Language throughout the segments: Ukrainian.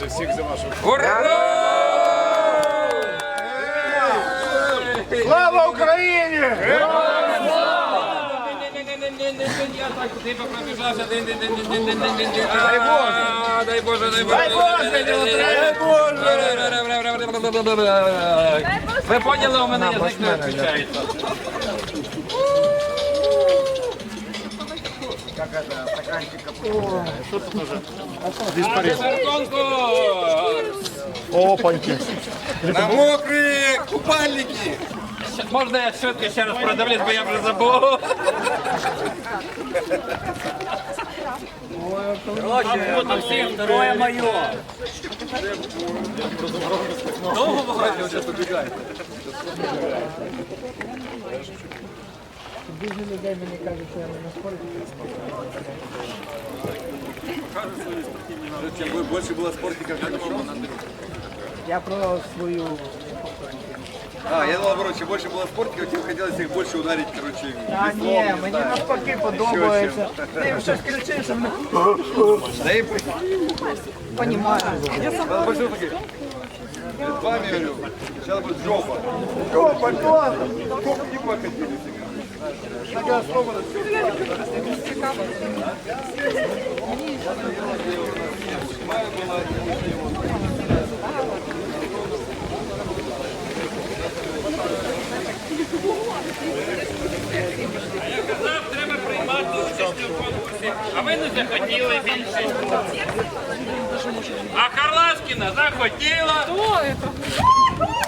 за всіх за вашу. Ура! Слава Україні! Я так типу пробіжався. Дай Боже! Дай Боже, дай Боже! Дай Боже, дай Ви поняли, у мене язик не відключається. Конкурс! Опаньки. На мокрі купальники! Можна я швидко ще раз продивлюсь, бо я вже забув. Короче, всім второе моє. Довго ви вже побігаєте? Дуже людей мені кажуть, що я не на спорті. Чем бы больше было спортиков, я думал, Я про свою. А, я наоборот, чем больше было спортиков, тем хотелось их больше ударить, короче, Та веслом, ні, не мені знаю. навпаки подобається. Ти їм щось кричиш, а вони Да и понімають. Надо большой такой. Перед вами, говорю, сейчас будет жопа. Опа, класно! Сколько не хотели. А ви не захотіли більше. А Харласкіна захотіла. Кто это?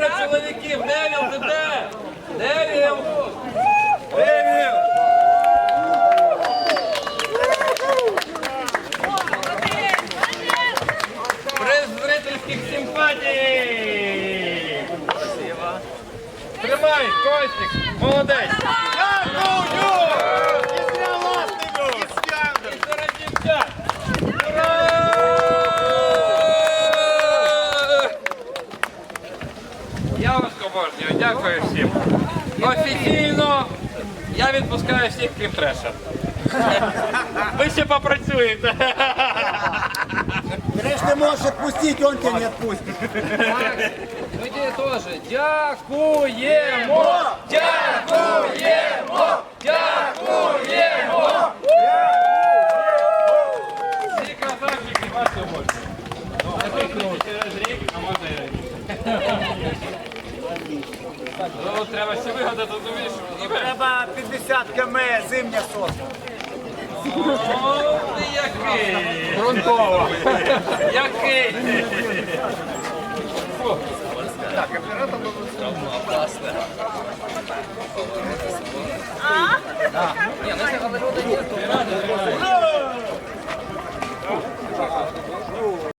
Місце чоловіків. Девіл, ти де? Девіл. Девіл. Приз зрительських симпатій. Тримай, Костик! молодець. І дякую всім. Офіційно я відпускаю всіх, крім треша. Ви ще попрацюєте. Треш не можешь отпустить, он тебя не отпустит. Ми тебе теж дякуємо! Дякуємо! Дякуємо! Всі красавчики ваші обожнюю. Ну, треба ще вигадати, думаєш, Треба 50 км зимня сосна. О, ти який! Грунтово! Який ти! Так, оператор